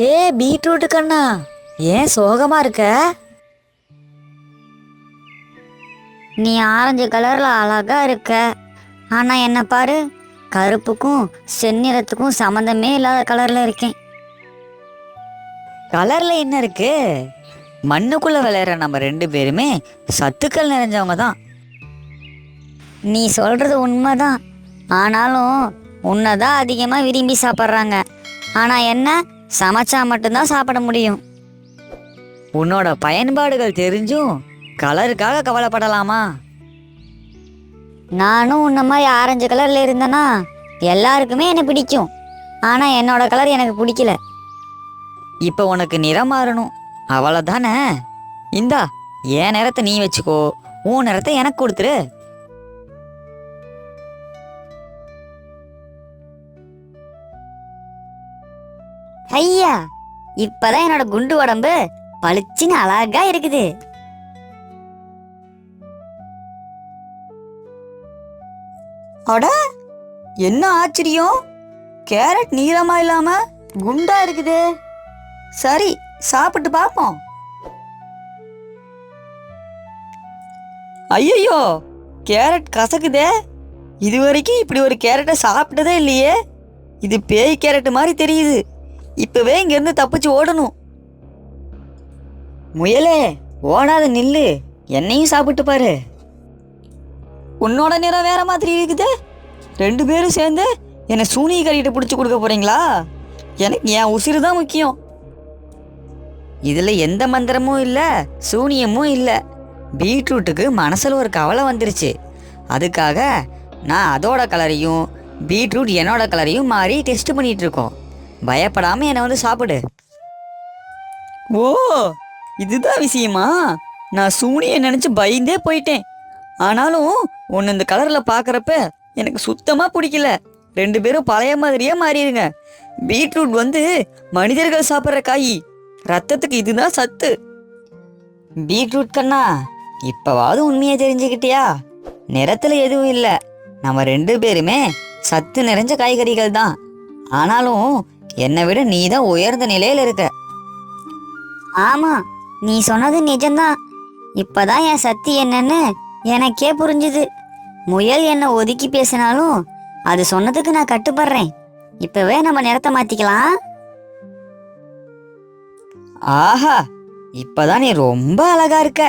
ஏ beetroot கண்ணா ஏன் சோகமா இருக்க? நீ ஆரஞ்சு கலர்ல அழகா இருக்க. ஆனா என்ன பாரு கருப்புக்கும் செந்நிறத்துக்கும் சம்மந்தமே இல்லாத கலர்ல இருக்கேன். கலர்ல என்ன இருக்கு? மண்ணுக்குள்ள விளையாடுற நம்ம ரெண்டு பேருமே சத்துக்கள் நிறைஞ்சவங்க தான். நீ சொல்றது உண்மைதான். ஆனாலும் உன்னைதான் அதிகமா விரும்பி சாப்பிட்றாங்க. ஆனா என்ன சமைச்சா மட்டும்தான் சாப்பிட முடியும். உன்னோட பயன்பாடுகள் தெரிஞ்சும் கலருக்காக கவலைப்படலாமா? நானும் உன்ன மாதிரி ஆரஞ்சு கலர்ல இருந்தேன்னா எல்லாருக்குமே என்னை பிடிக்கும். ஆனா என்னோட கலர் எனக்கு பிடிக்கல. இப்போ உனக்கு நிறம் மாறணும். அவ்வளோதானே இந்தா என் நிறத்தை நீ வச்சுக்கோ. உன் நிறத்தை எனக்கு கொடுத்துரு. ஐயா இப்பதான் என்னோட குண்டு உடம்பு பளிச்சுன்னு அழகா இருக்குது. அட என்ன ஆச்சரியம்? கேரட் நீளமா இல்லாம குண்டா இருக்குது. சரி சாப்பிட்டு பார்ப்போம் ஐயோ கேரட் கசக்குதே. இது வரைக்கும் இப்படி ஒரு கேரட்டை சாப்பிட்டதே இல்லையே. இது பேய் கேரட் மாதிரி தெரியுது. இப்பவே இங்கேருந்து தப்பிச்சு ஓடணும். முயலே ஓடாத நில்லு. என்னையும் சாப்பிட்டு பாரு. உன்னோட நிறம் வேற மாதிரி இருக்குது. ரெண்டு பேரும் சேர்ந்து என்னை சூனிய கறிட்டு பிடிச்சி கொடுக்க போறீங்களா? எனக்கு என் உசிறு தான் முக்கியம். இதில் எந்த மந்திரமும் இல்லை சூனியமும் இல்லை. பீட்ரூட்டுக்கு மனசில் ஒரு கவலை வந்துருச்சு. அதுக்காக நான் அதோட கலரையும் பீட்ரூட் என்னோட கலரையும் மாறி டெஸ்ட் இருக்கோம். இருக்கோம் பயப்படாமல் என்னை வந்து சாப்பிடு. ஓ இதுதான் விஷயமா? நான் சூனியை நினச்சி பயந்தே போயிட்டேன். ஆனாலும் ஒன்று இந்த கலரில் பார்க்குறப்ப எனக்கு சுத்தமாக பிடிக்கல. ரெண்டு பேரும் பழைய மாதிரியே மாறிடுங்க. பீட்ரூட் வந்து மனிதர்கள் சாப்பிட்ற காய். ரத்தத்துக்கு இதுதான் சத்து. பீட்ரூட் கண்ணா இப்போவாவது உண்மையை தெரிஞ்சுக்கிட்டியா? நிறத்தில் எதுவும் இல்லை. நம்ம ரெண்டு பேருமே சத்து நிறைஞ்ச காய்கறிகள் தான். ஆனாலும் என்னை விட நீ தான் உயர்ந்த நிலையில் இருக்க. ஆமா நீ சொன்னது நிஜம்தான். இப்பதான் என் சக்தி என்னன்னு எனக்கே புரிஞ்சுது. முயல் என்னை ஒதுக்கி பேசினாலும் அது சொன்னதுக்கு நான் கட்டுப்படுறேன். இப்பவே நம்ம நிறத்தை மாத்திக்கலாம். ஆஹா இப்பதான் நீ ரொம்ப அழகா இருக்க.